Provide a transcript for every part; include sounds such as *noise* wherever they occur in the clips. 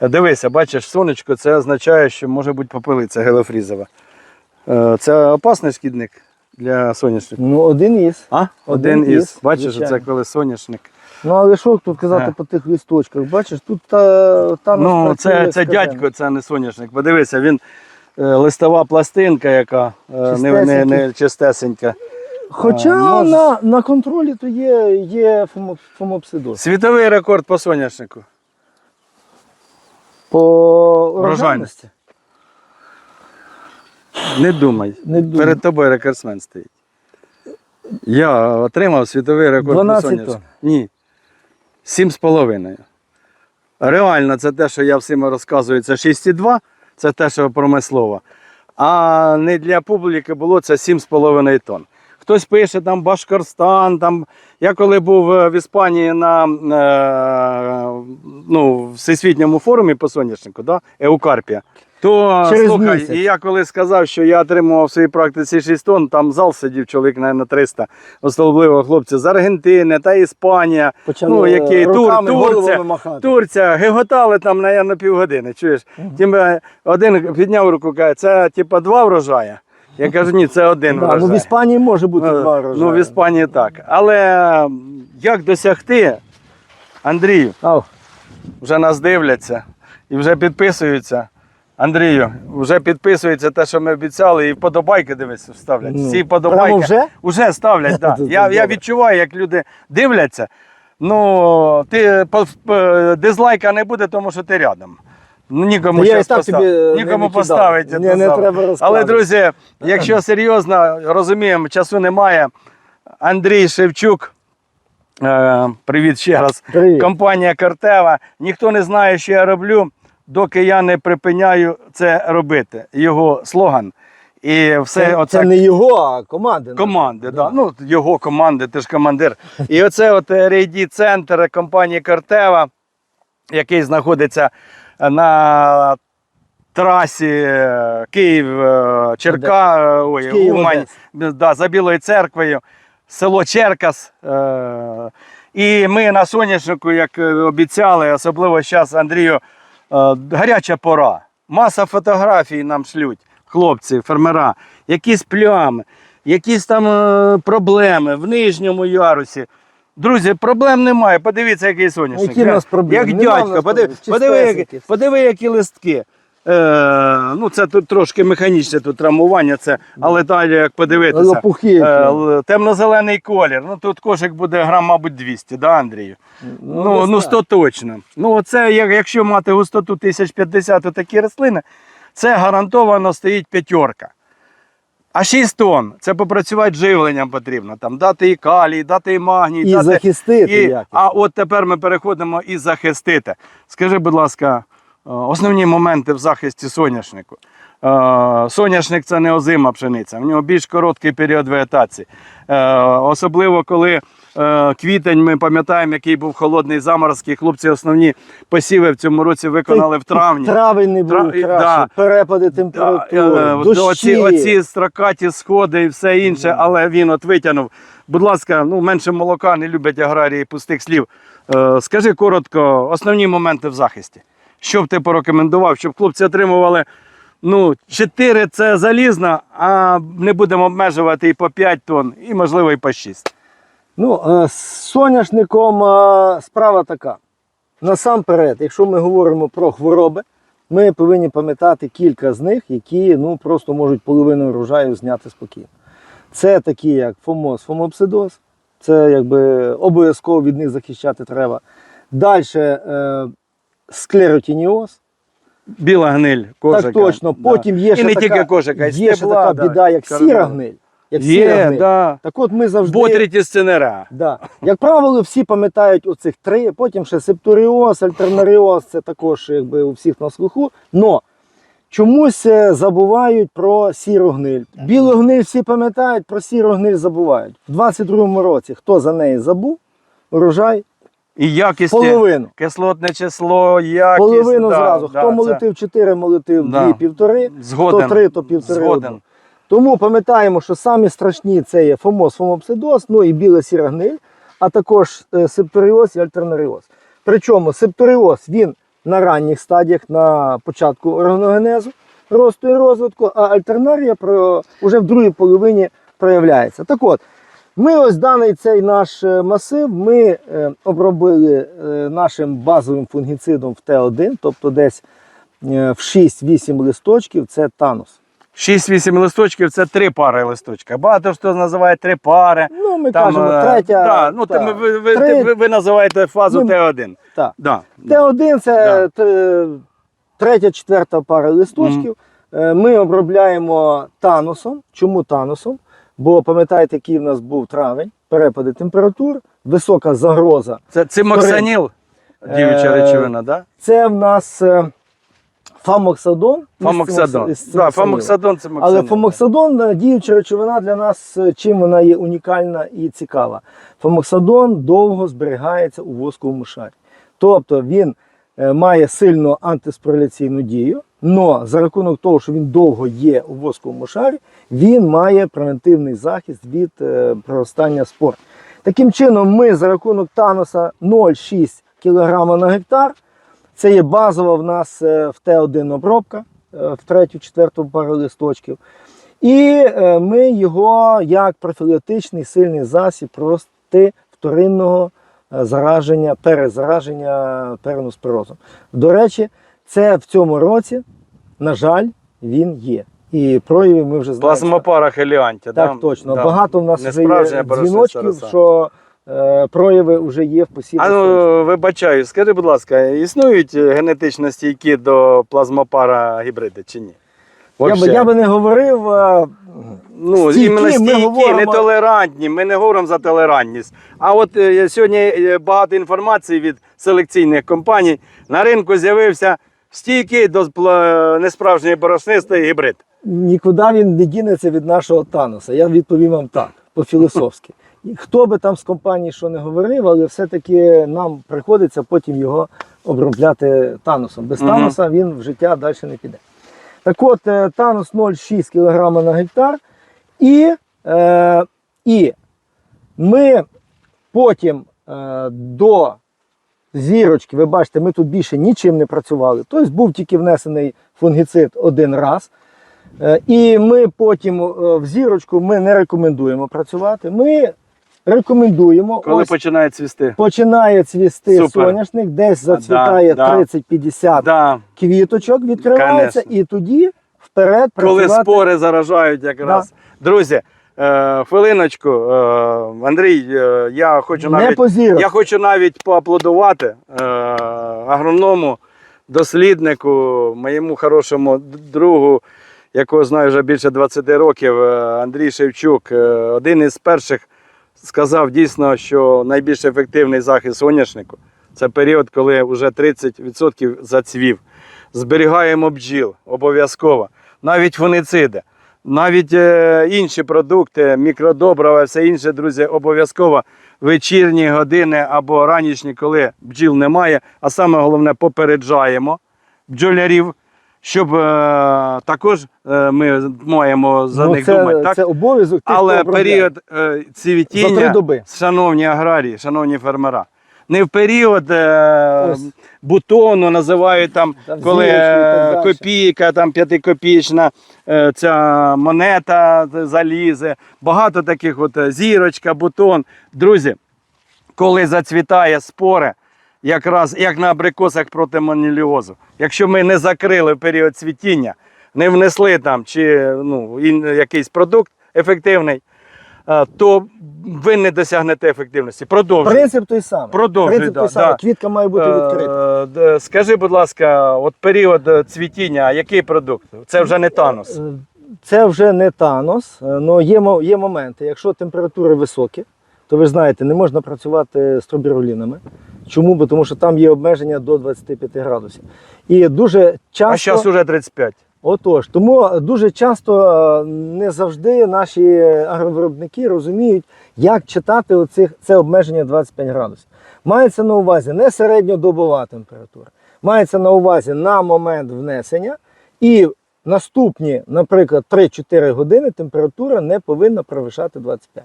Е, Дивися, бачиш, сонечко це означає, що може бути попелиця гелофрізова. Е, Це опасний шкідник для соняшника. Ну, один із. А? Один Один із. із, Бачиш, звичайно. це коли соняшник. Ну, але що тут казати Ага. по тих листочках? Бачиш, тут та, та Ну, це, це дядько, це не соняшник. Подивися, він е, листова пластинка, яка е, не, не, не чистесенька. Хоча А, на, на контролі то є, є фомопсидоз. Світовий рекорд по соняшнику. По урожайності. Не думай. Не думаю. Перед тобою рекордсмен стоїть. Я отримав світовий рекорд 12 по тонн. Ні. Сім з половиною. Реально, це те, що я всім розказую, це 6,2, це те, що промислово. А не для публіки було це 7,5 тонн. Хтось пише там Башкорстан. Там... Я коли був е, в Іспанії на е, ну, всесвітньому форумі по соняшнику, да? Еукарпія, то Через слухай, місяць. і я коли сказав, що я отримував в своїй практиці 6 тонн, там зал сидів чоловік на 300, особливо хлопці з Аргентини та Іспанія, Почали ну, які, Тур, Турція, махати. Турція, геготали там, на півгодини. Чуєш? Тим е, один підняв руку, каже, це типа два врожая. Я кажу, ні, це один Да, ну, в Іспанії може бути Ну, два врожаї. Ну, в Іспанії так. Але як досягти, Андрію, Ау. вже нас дивляться і вже підписуються. Андрію, вже підписується те, що ми обіцяли, і вподобайки дивись, ставлять. Ну, Всі вподобайки. прямо вже? Уже ставлять, так. Це *laughs* Я, я добре. відчуваю, як люди дивляться. Ну, ти по- дизлайка не буде, тому що ти рядом. Ну, нікому я і так постав- тобі, е, нікому не поставити. Ні, те не треба Але, друзі, якщо серйозно, розуміємо, часу немає. Андрій Шевчук, е, привіт ще раз. Привіт. Компанія Картева. Ніхто не знає, що я роблю, доки я не припиняю це робити. Його слоган. І все Це, оце це не його, а команди. команди. Да. Ну, його команди, ти ж командир. І оце от рейді центр компанії Картева, який знаходиться на трасі е, Київ, е, Черка, е, ой, Київ, Умань, да, за Білою церквою, село Черкас. Е, І ми на соняшнику, як обіцяли, особливо зараз Андрію, гаряча пора. Маса фотографій нам шлють, хлопці, фермера, якісь плями, якісь там проблеми в нижньому ярусі. Друзі, проблем немає. Подивіться, який соняшник. Які нас проблеми? Як Нема дядька, подиви, подиви, які, подиви, які листки. Е, ну, це тут трошки механічне тут травмування, це, але далі як подивитися. Е, темно-зелений колір. Ну тут кошик буде грам, мабуть, 200, да, Андрію? Ну, ну, 100 точно. Ну, оце, як- якщо мати густоту 1050 такі рослини, це гарантовано стоїть п'ятерка. А 6 тонн це попрацювати живленням потрібно. Там, дати і калій, дати і магній, І дати, захистити і, як. а от тепер ми переходимо і захистити. Скажи, будь ласка, е, основні моменти в захисті соняшнику. Е, Соняшник це не озима пшениця, в нього більш короткий період вегетації. Е, Особливо коли квітень, ми пам'ятаємо, який був холодний заморозкий. Хлопці основні посіви в цьому році виконали в травні. Травень не був Тра- краще, да. перепади Да, температури, е, е, дощі. Оці, оці строкаті сходи і все інше, але він от витягнув. Будь ласка, ну менше молока не люблять аграрії пустих слів. Е, скажи коротко, основні моменти в захисті. Що б ти порекомендував, щоб хлопці отримували ну, 4 це залізно, а не будемо обмежувати і по 5 тонн, і можливо і по 6. Ну, е, з соняшником е, справа така. Насамперед, якщо ми говоримо про хвороби, ми повинні пам'ятати кілька з них, які ну, просто можуть половину врожаю зняти спокійно. Це такі, як фомоз, фомопсидоз, це якби обов'язково від них захищати треба. Далі е, склеротініоз. Біла гниль, кожика. Так точно. да. Потім є і ще не така, тільки кожика, є ще стебла, така біда, як сіра гниль. Як Є, гниль. да. Так от ми завжди. Ботріті сценера. Да. Як правило, всі пам'ятають оцих три, потім ще септоріоз, альтернаріоз, це також якби у всіх на слуху. Но чомусь е, забувають про сіру гниль. Білу гниль всі пам'ятають, про сіру гниль забувають. В 22-му році хто за неї забув, урожай І якість, половину. кислотне число, якість. Половину да, зразу. да, Хто це молотив 4, молотив Да. 2, півтори. Згоден. Хто три, то півтори Згоден. одну. Тому пам'ятаємо, що самі страшні це є фомоз, фомопсидоз, ну і біла сіра гниль, а також е, септоріоз і альтернаріоз. Причому септоріоз він на ранніх стадіях, на початку органогенезу, росту і розвитку, а альтернарія про, вже в другій половині проявляється. Так от, ми ось даний цей наш е, масив ми е, обробили е, нашим базовим фунгіцидом в Т1, тобто десь е, в 6-8 листочків це танус. 6-8 листочків це три пари листочка. Багато хто називає три пари. Ну, ми Там, кажемо, е, третя. Да, ну, та, ви, ви, ви, три- ви, ви називаєте фазу Ну, Т1. так. Да. Т1 це т- третя, четверта пара листочків. Е, Ми обробляємо танусом. Чому танусом? Бо пам'ятаєте, який в нас був травень, перепади температур, висока загроза. Це цимоксаніл, діюча Е, речовина, да? Це в нас е, фамоксадон. Фамоксадон. Да, фамоксадон, цимоксаніл. Але фомоксадон е, діюча речовина для нас, е, чим вона є унікальна і цікава. Фомоксадон довго зберігається у восковому шарі. Тобто він е, має сильну антиспореляційну дію, але за рахунок того, що він довго є у восковому шарі, він має превентивний захист від проростання спор. Таким чином, ми за рахунок тануса 0,6 кг на гектар. Це є базова в нас е, в Т1 обробка е, в третю, четверту пару листочків. І е, ми його як профілактичний сильний засіб проти вторинного зараження, перезараження переноспорозом. До речі, це в цьому році, на жаль, він є. І прояви ми вже знаємо. Плазмопара хеліантя. Так, да? точно. Да. Багато в нас вже є дзвіночків, що прояви вже є в посіві. А ну, вибачаю, скажи, будь ласка, існують е, генетично стійкі до плазмопара гібриди чи ні? я, би, я би не говорив. е, Ну, Стійкі, іменно ми стійкі, говоримо- нетолерантні. Ми не говоримо за толерантність. А от е, сьогодні е, багато інформації від селекційних компаній. На ринку з'явився стійкий до несправжньої борошнистої гібрид. Нікуди він не дінеться від нашого Тануса. Я відповім вам так, по-філософськи. І Хто би там з компанії що не говорив, але все-таки нам приходиться потім його обробляти танусом. Без Мгм. тануса він в життя далі не піде. Так от, танус 0,6 кг на гектар. І, е, і ми потім е, до зірочки, ви бачите, ми тут більше нічим не працювали. Тобто був тільки внесений фунгіцид один раз. Е, І ми потім е, в зірочку ми не рекомендуємо працювати. Ми рекомендуємо, Коли ось починає цвісти. починає цвісти Супер. соняшник, десь зацвітає да. 30-50 Да. квіточок, відкривається, Конечно. і тоді вперед Коли спори заражають якраз. Друзі, е, хвилиночку, Андрій, я хочу навіть. Я хочу навіть поаплодувати агроному, досліднику, моєму хорошому другу, якого знаю вже більше 20 років, е, Андрій Шевчук. Е, один із перших сказав дійсно, що найбільш ефективний захист соняшнику це період, коли вже 30% зацвів. Зберігаємо бджіл обов'язково. Навіть фунициди. Навіть е, інші продукти, мікродобрива, все інше, друзі, обов'язково вечірні години або ранішні, коли бджіл немає. А саме головне, попереджаємо бджолярів, щоб е, також е, ми маємо за Ну, них це, думати. Так? це обов'язок. тих, Але хто обробляє. період е, За цвітіння, три доби. шановні аграрії, шановні фермера, не в період е, Ось. бутону називають там, Там коли зірочки і е, далі. копійка, там п'ятикопійчна е, ця монета залізе. Багато таких от е, зірочка, бутон. Друзі, коли зацвітає спори, якраз як на абрикосах проти маніліозу, якщо ми не закрили в період цвітіння, не внесли там чи ну, якийсь продукт ефективний, е, то ви не досягнете ефективності. Продовжуйте. Принцип той самий. Продовжуй, Принцип да, той самий. да. Квітка має бути відкрита. Е, Скажи, будь ласка, от період е, цвітіння, а який продукт? Це вже не танос. Е, Це вже не танос, але є, є моменти. Якщо температури високі, то ви знаєте, не можна працювати з тробіролінами. Чому? Бо тому що там є обмеження до 25 градусів. І дуже часто. А зараз уже 35. Отож, тому дуже часто е, не завжди наші агровиробники розуміють, як читати оцих, це обмеження 25 градусів. Мається на увазі не середньодобова температура, мається на увазі на момент внесення і наступні, наприклад, 3-4 години температура не повинна перевищати 25.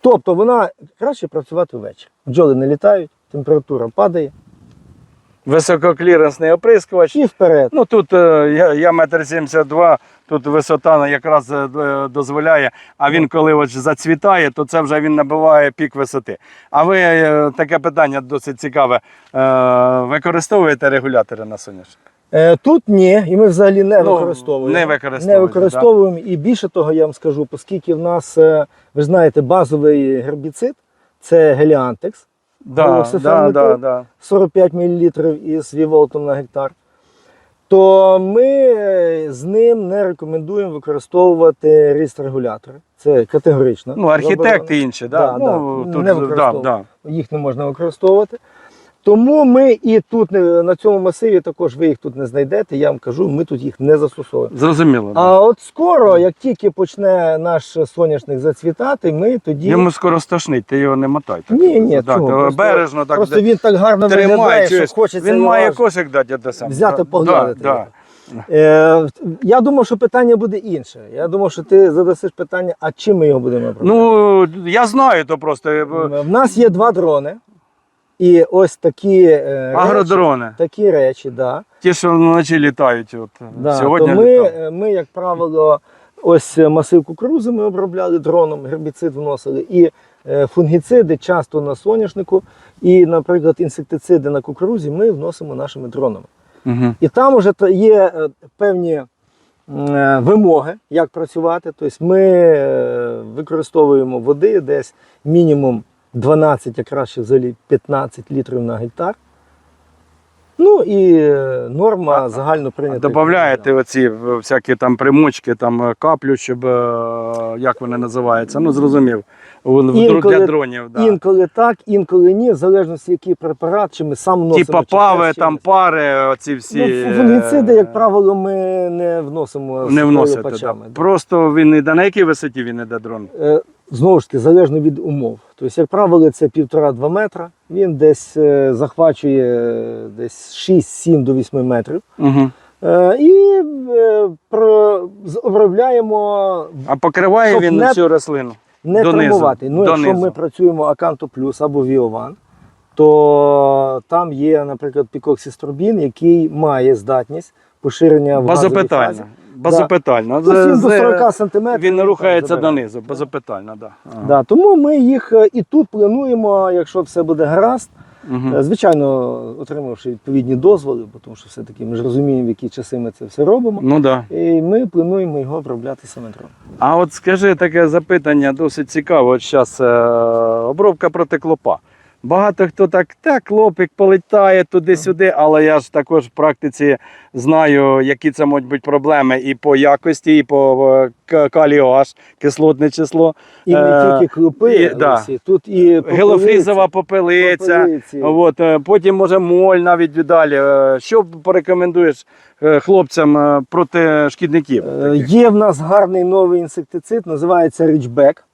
Тобто вона краще працювати ввечері. Бджоли не літають, температура падає. Висококліренсний оприскувач. І вперед. Ну тут е, я, я метр сімдесят два, тут висота якраз е, дозволяє. А він коли от зацвітає, то це вже він набиває пік висоти. А ви е, таке питання досить цікаве. Е, використовуєте регулятори на соняшник? Е, Тут ні, і ми взагалі не Ну, використовуємо. не Не використовуємо. І більше того, я вам скажу, оскільки в нас, е, ви знаєте, базовий гербіцид це геліантекс, Да, да, да, да. 45 мл із віволтом на гектар, то ми з ним не рекомендуємо використовувати ріст-регулятори. Це категорично. Ну, архітекти інші, да? Да, ну, да. тут, Не да, да. Їх не можна використовувати. Тому ми і тут на цьому масиві також ви їх тут не знайдете. Я вам кажу, ми тут їх не застосовуємо. Зрозуміло. А от скоро, як тільки почне наш соняшник зацвітати, ми тоді. Йому скоро стошнить, ти його не мотай. Так. Ні, ні, да, чого, просто- бережно так Просто він так гарно виглядає, що хочеться він має кошик дати де сам. взяти Да, поглянути. Да, да. Е, я думав, що питання буде інше. Я думав, що ти задасиш питання, а чим ми його будемо обробляти? Ну, я знаю то просто. е, В нас є два дрони. І ось такі, е, речі, такі речі, да. Ті, що вночі літають. От, Да, Сьогодні то ми, літали. е, ми, як правило, ось е, масив кукурузи ми обробляли дроном, гербіцид вносили, і е, фунгіциди часто на соняшнику, і, наприклад, інсектициди на кукурузі ми вносимо нашими дронами. Мгм. І там вже є певні е, вимоги, як працювати. Тобто ми використовуємо води десь мінімум 12, а краще взагалі 15 літрів на гектар. Ну і е, норма А- загально прийнята. Додаєте оці е, всякі там примочки, там е, каплю, щоб як вони називаються. Ну, зрозумів. Інколи- Для дронів. Да. Інколи так, інколи ні, в залежності, який препарат, чи ми сам вносимо. Типа пави, там пари, оці всі. Ну, фунгіциди, як правило, ми не вносимо не вносите. Да. Просто він іде. На якій висоті він іде дрон? Е, Знову ж таки, залежно від умов. Тобто, як правило, це 1,5-2 метра. Він десь е, захвачує е, десь 6-7 до 8 метрів. Угу. І про, обробляємо А покриває він не- всю рослину. не Донизу, травмувати. Ну, якщо ми працюємо Аканто Плюс або Віован, то там є, наприклад, пікоксістробін, який має здатність поширення в газовій фазі. Базопитально. Тобто З- до 40 сантиметрів. Він рухається донизу, безопитально, да. Ага. Да, тому ми їх е, і тут плануємо, якщо все буде гаразд. Е, Звичайно, отримавши відповідні дозволи, тому що все-таки ми ж розуміємо, в які часи ми це все робимо. Ну да. І ми плануємо його обробляти саме дроном. А от скажи таке запитання досить цікаве. От зараз обробка проти клопа. Багато хто так, так, клопик політає туди-сюди, але я ж також в практиці знаю, які це можуть бути проблеми і по якості, і по к- калію H, кислотне число. І не Е, тільки клопи, і- да. Тут і попелиці, Гелофрізова попелиця. От, е, потім може моль навіть далі. Е, Що порекомендуєш хлопцям проти шкідників? Є в нас гарний новий інсектицид, називається Річбек.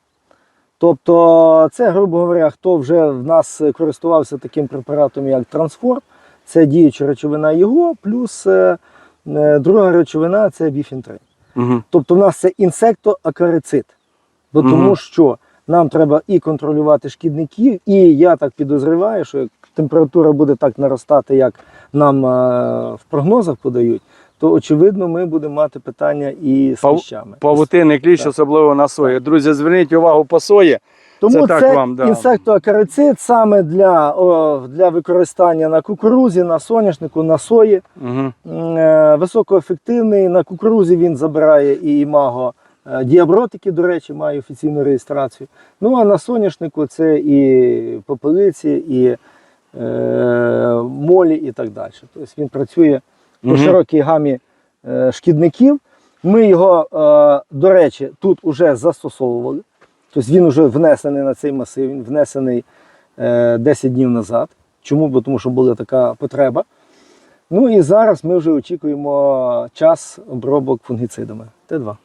Тобто, це, грубо говоря, хто вже в нас користувався таким препаратом, як Трансфорт, це діюча речовина його, плюс е, е, друга речовина це біфінтрин. Угу. Тобто в нас це інсектоакарицид. Бо Мгм. Тому що нам треба і контролювати шкідників, і я так підозріваю, що температура буде так наростати, як нам е, в прогнозах подають, то очевидно ми будемо мати питання і з кліщами. Павутинний кліщ, особливо на сої. Друзі, зверніть увагу по сої. Тому це це, так вам, да. інсектоакарицид саме для, о, для використання на кукурузі, на соняшнику, на сої. Угу. Е, Високоефективний. На кукурузі він забирає і імаго е, діабротики, до речі, має офіційну реєстрацію. Ну а на соняшнику це і попелиці, і е, молі, і так далі. Тобто він працює по широкій гамі е, шкідників. Ми його, е, до речі, тут вже застосовували. Тобто він вже внесений на цей масив, він внесений е, 10 днів назад. Чому? Бо тому що була така потреба. Ну і зараз ми вже очікуємо час обробок фунгіцидами. Т2.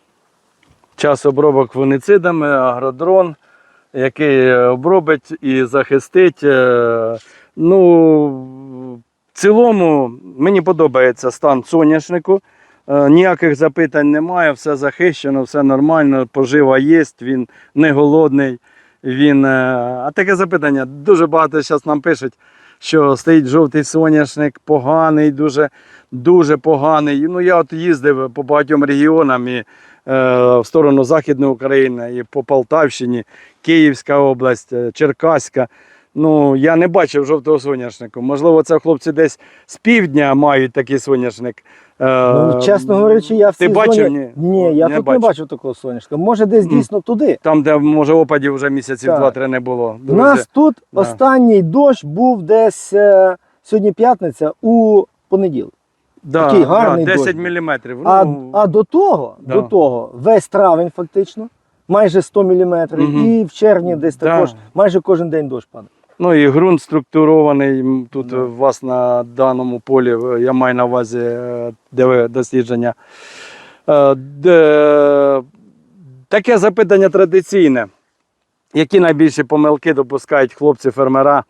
Час обробок фунгіцидами, агродрон, який е, обробить і захистить. е, Ну, в цілому мені подобається стан соняшнику. Е, Ніяких запитань немає, все захищено, все нормально, пожива є, він не голодний. Він, е, а таке запитання, дуже багато зараз нам пишуть. що стоїть жовтий соняшник, поганий, дуже, дуже поганий. Ну, я от їздив по багатьом регіонам і, е, в сторону Західної України, і по Полтавщині, Київська область, е, Черкаська. Ну, я не бачив жовтого соняшнику. Можливо, це хлопці десь з півдня мають такий соняшник. Е, Ну, чесно говорячи, я в Ти цій бачив? зоні... Ні. Ні, я Не тут бачив. не бачив такого соняшника. Може, десь Мгм. дійсно туди. Там, де може опадів вже місяців Так. два-три не було. У нас тут Да. останній дощ був десь е, сьогодні п'ятниця у понеділок. да, такий гарний да, 10 дощ міліметрів. А, Ну, а до того, Да. до того весь травень фактично, майже 100 мм, Мгм. і в червні десь Да. також майже кожен день дощ падає. Ну і ґрунт структурований. Тут у вас на даному полі, е, я маю на увазі, е, де ви дослідження. Е, Де... Таке запитання традиційне. Які найбільші помилки допускають хлопці-фермера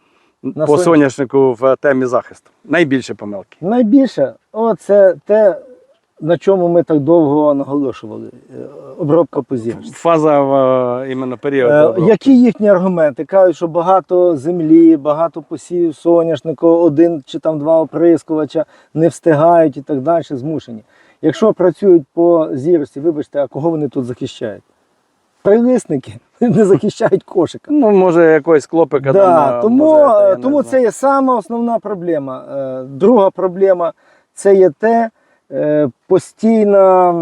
На по соняшнику? соняшнику в темі захисту? Найбільші помилки. Найбільше, о, це те, на чому ми так довго наголошували. е, Обробка по зірочці. Фаза е, іменно період. Е. Які їхні аргументи? Кажуть, що багато землі, багато посівів соняшнику, один чи там два оприскувача не встигають і так далі, змушені. Якщо працюють по зірості, вибачте, а кого вони тут захищають? Прилисники *laughs* не захищають кошика. Ну, може, якогось клопика. Да, там, тому може, тому це є сама основна проблема. Друга проблема це є те, постійна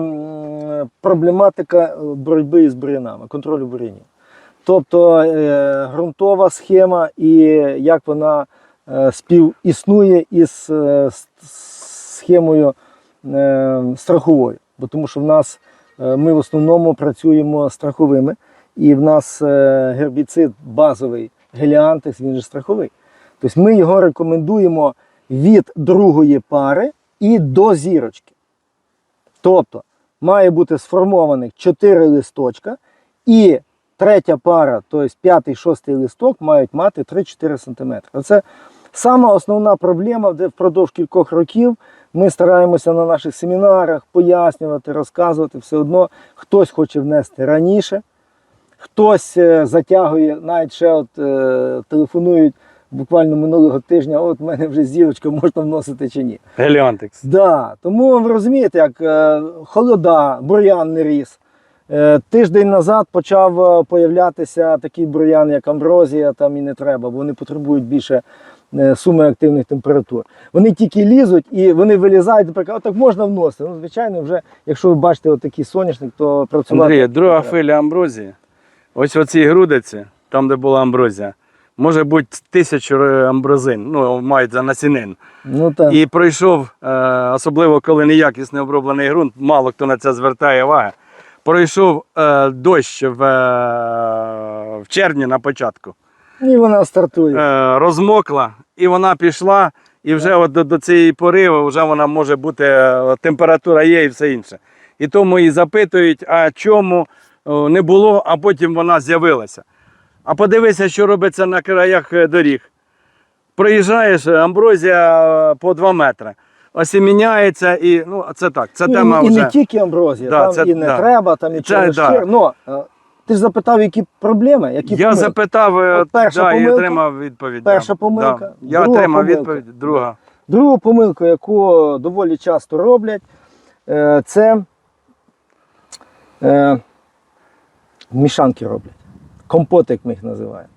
проблематика е, боротьби з бур'янами, контролю бур'янів. Тобто е, ґрунтова схема і як вона е, співіснує із е, схемою е, страховою. Бо тому що в нас е, ми в основному працюємо страховими, і в нас е, гербіцид базовий геліантекс, він же страховий. Тобто ми його рекомендуємо від другої пари і до зірочки. Тобто має бути сформованих 4 листочка, і третя пара, тобто п'ятий, шостий листок, мають мати 3-4 см. Оце сама основна проблема, де впродовж кількох років ми стараємося на наших семінарах пояснювати, розказувати. Все одно хтось хоче внести раніше, хтось е, затягує, навіть ще от, е, телефонують буквально минулого тижня, от в мене вже зірочка, можна вносити чи ні. Геліантекс. Да, тому ви розумієте, як е, холода, бур'ян не ріс. Е, тиждень назад почав е, появлятися такий бур'ян, як амброзія, там і не треба, бо вони потребують більше е, суми активних температур. Вони тільки лізуть і вони вилізають, наприклад, так можна вносити. Ну, звичайно, вже, якщо ви бачите отакий соняшник, то працювати. Андрій, друга хвиля амброзії. Ось в цій грудиці, там, де була амброзія, може бути тисячу амброзин, ну, мають за насінин. Ну, так. І пройшов, е, особливо коли неякісний оброблений ґрунт, мало хто на це звертає увагу. Пройшов е, дощ в, е, в червні на початку. І вона стартує. Розмокла, і вона пішла, і вже от до, до цієї пори вже вона може бути, температура є і все інше. І тому і запитують, а чому не було, а потім вона з'явилася. А подивися, що робиться на краях е, доріг. Проїжджаєш, е, амброзія е, по 2 метри. Осіміняється і ну, це так, це Ну, тема і, і не тільки амброзія, Да, там це- і не да. треба, там і Це, через да. щир. Ну, ти ж запитав, які проблеми, які Я помилки. запитав От перша да, і помилка. отримав відповідь. Перша помилка. Да. Я отримав помилка. відповідь, друга. Другу помилку, яку доволі часто роблять, це мішанки роблять. Компоти, як ми їх називаємо.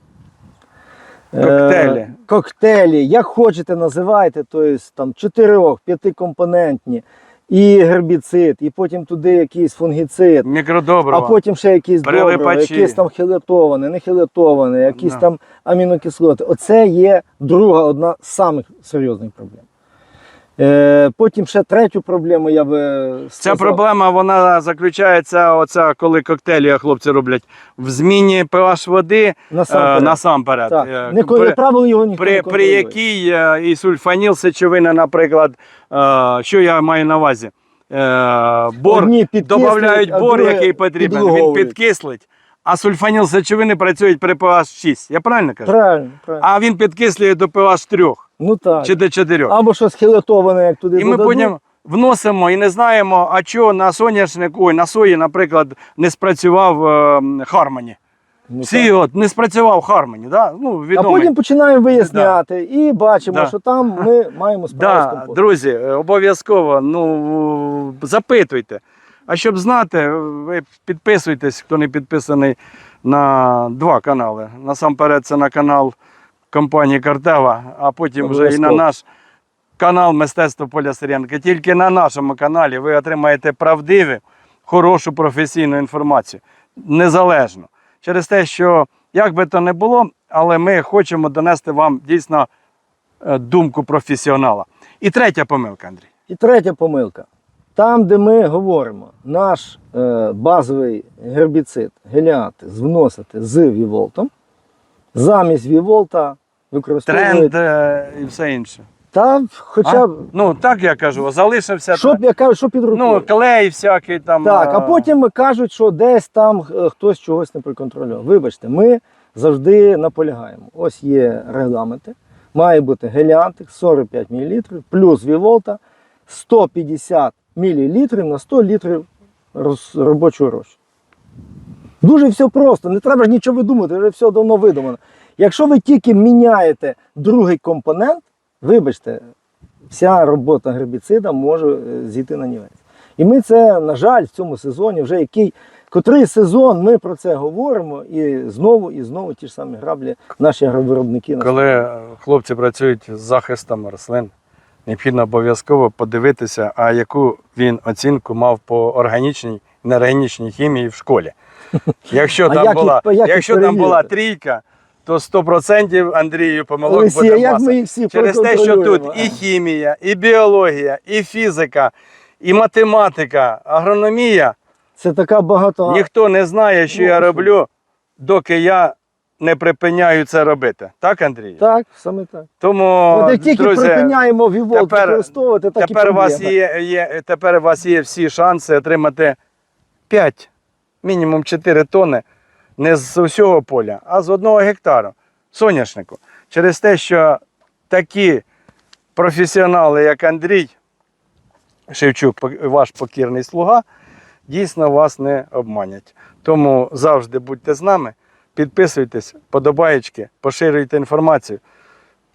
Е, Коктейлі. коктейлі, як хочете, називайте, тобто там чотирьох, п'ятикомпонентні, і гербіцид, і потім туди якийсь фунгіцид. Мікродобрива. А потім ще якісь добрива, Прилипачі. якісь там хелетоване, не хелетоване, якісь Да. там амінокислоти. Оце є друга одна з самих серйозних проблем. Е, потім ще третю проблему я би Ця проблема вона заключається, оця, коли коктейлі хлопці роблять в зміні pH води насамперед. е, насамперед. Так. Е, Не, при, правило, його ніхто не при, при якій і сульфаніл сечовина, наприклад, що я маю на увазі? Бор, додають бор, який потрібен, він підкислить, а сульфаніл сечовини працюють при pH 6. Я правильно кажу? Правильно, правильно. А він підкислює до pH 3 ну так. чи до 4. Або щось хелетоване, як туди І ми додадуть. потім вносимо і не знаємо, а чого на соняшнику, ой, на сої, наприклад, не спрацював е, Хармоні. Ну, Всі от не спрацював Хармоні, да? ну, А потім починаємо виясняти і бачимо, Да. що там ми маємо справу з Да, компотом. друзі, е, обов'язково ну, запитуйте. А щоб знати, ви підписуйтесь, хто не підписаний на два канали. Насамперед, це на канал компанії Картева, а потім вже і на наш канал Мистецтво Поля Сиренка. Тільки на нашому каналі ви отримаєте правдиву, хорошу професійну інформацію. Незалежно. Через те, що як би то не було, але ми хочемо донести вам дійсно е, думку професіонала. І третя помилка, Андрій. І третя помилка. Там, де ми говоримо, наш е, базовий гербіцид геліатис вносити з віволтом, замість віволта використовують. Тренд е, і все інше. Та хоча А? б, Ну так я кажу, залишився щоб, я кажу, що під рукою. ну, клей всякий там. Так, а е, потім кажуть, що десь там е, хтось чогось не приконтролював. Вибачте, ми завжди наполягаємо. Ось є регламенти. Має бути геліантик 45 мл плюс віволта 150 мл на 100 літрів роз- робочого розчину. Дуже все просто, не треба ж нічого видумати, вже все давно видумано. Якщо ви тільки міняєте другий компонент, вибачте, вся робота гербіцида може е, зійти на нівець. І ми це, на жаль, в цьому сезоні вже який, котрий сезон ми про це говоримо, і знову і знову ті ж самі граблі наші агровиробники. Коли е, хлопці працюють з захистом рослин, необхідно обов'язково подивитися, а яку він оцінку мав по органічній неорганічній хімії в школі. *laughs* Якщо там була, як якщо там була трійка, то 100% Андрію помилок Олексій, буде як маса. ми їх всі Через те, що тут і хімія, і біологія, і фізика, і математика, агрономія. Це така багато. Ніхто не знає, що я роблю, доки я не припиняю це робити. Так, Андрій? Так, саме так. Тому, От як тільки друзі, припиняємо вівол тепер- використовувати, так тепер і у вас є, є, тепер у вас є всі шанси отримати 5, мінімум 4 тони не з усього поля, а з одного гектару соняшнику. Через те, що такі професіонали, як Андрій Шевчук, ваш покірний слуга, дійсно вас не обманять. Тому завжди будьте з нами, підписуйтесь, подобаєчки, поширюйте інформацію.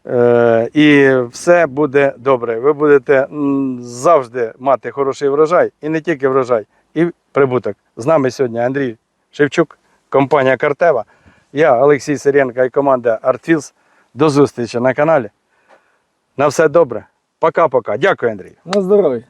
Е, і все буде добре. Ви будете завжди мати хороший врожай, і не тільки врожай, і прибуток. З нами сьогодні Андрій Шевчук, компанія Картева. Я Олексій Сиренко і команда ArtFields. До зустрічі на каналі. На все добре. Пока-пока. Дякую, Андрій. На здоров'я.